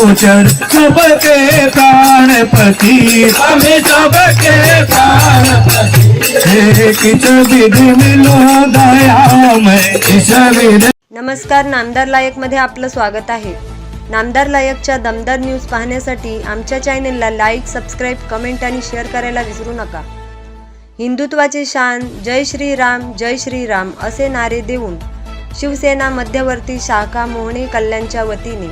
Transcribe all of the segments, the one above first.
गोचर सबके प्राणपति। स्वामी सबके नमस्कार नामदार लायकमध्ये आपलं स्वागत आहे. नामदार लायकच्या दमदार न्यूज पाहण्यासाठी आमच्या चॅनेलला लाईक सबस्क्राईब कमेंट आणि शेअर करायला विसरू नका. हिंदुत्वाचे शान जय श्रीराम जय श्रीराम असे नारे देऊन शिवसेना मध्यवर्ती शाखा मोहणे कल्याणच्या वतीने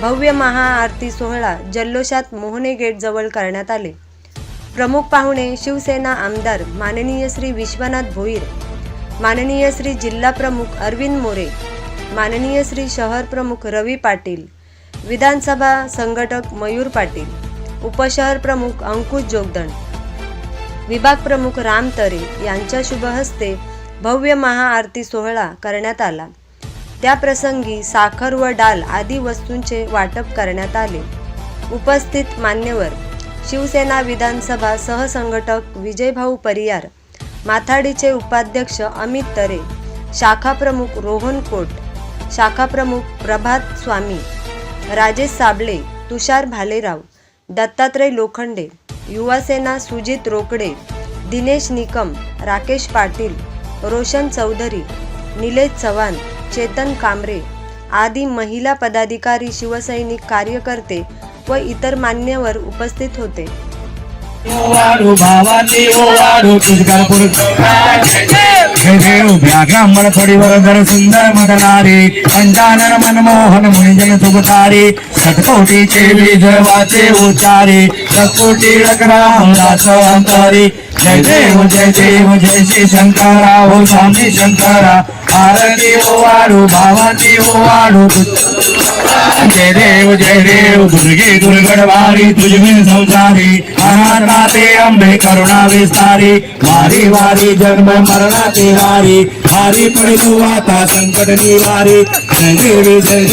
भव्य महाआरती सोहळा जल्लोषात मोहने गेट जवळ करण्यात आले. प्रमुख पाहुणे शिवसेना आमदार माननीय श्री विश्वनाथ भोईर माननीय श्री जिल्हा प्रमुख अरविंद मोरे माननीय श्री शहर प्रमुख रवी पाटील विधानसभा संघटक मयूर पाटील उपशहर प्रमुख अंकुश जोगदंड विभाग प्रमुख राम तरे यांच्या शुभहस्ते भव्य महाआरती सोहळा करण्यात आला. त्याप्रसंगी साखर व डाल आदी वस्तूंचे वाटप करण्यात आले. उपस्थित मान्यवर शिवसेना विधानसभा सहसंघटक विजयभाऊ परियार माथाडीचे उपाध्यक्ष अमित तरे शाखाप्रमुख रोहन कोट शाखाप्रमुख प्रभात स्वामी राजेश साबळे तुषार भालेराव दत्तात्रय लोखंडे युवासेना सुजित रोकडे दिनेश निकम राकेश पाटील रोशन चौधरी निलेश चव्हाण चेतन कांबरे आदी महिला पदाधिकारी शिवसैनिक कार्यकर्ते व इतर मान्यवर उपस्थित होते. ब्राह्मण थोडीवर जर सुंदर मदनारी कंटानन मनमोहन मुनिजन सुगतारे सतकोटीचे विजवाचे बीज लखो टिलक राम लाखा अंकारी जय जय हो, जय जय श्री शंकरा। हो, स्वामी शंकरा। आरती हो वाड़ो भावती हो वाड़ो जय देव जय देव दुर्गे दुर्गढ़वारी तुझमें संसारी। अनाथनाते अम्बे, करुणा विस्तारी। मारी वारी, जन्म मरणा तिवारी हारी पड़े तू आता संकट निवारी। जय देवी जय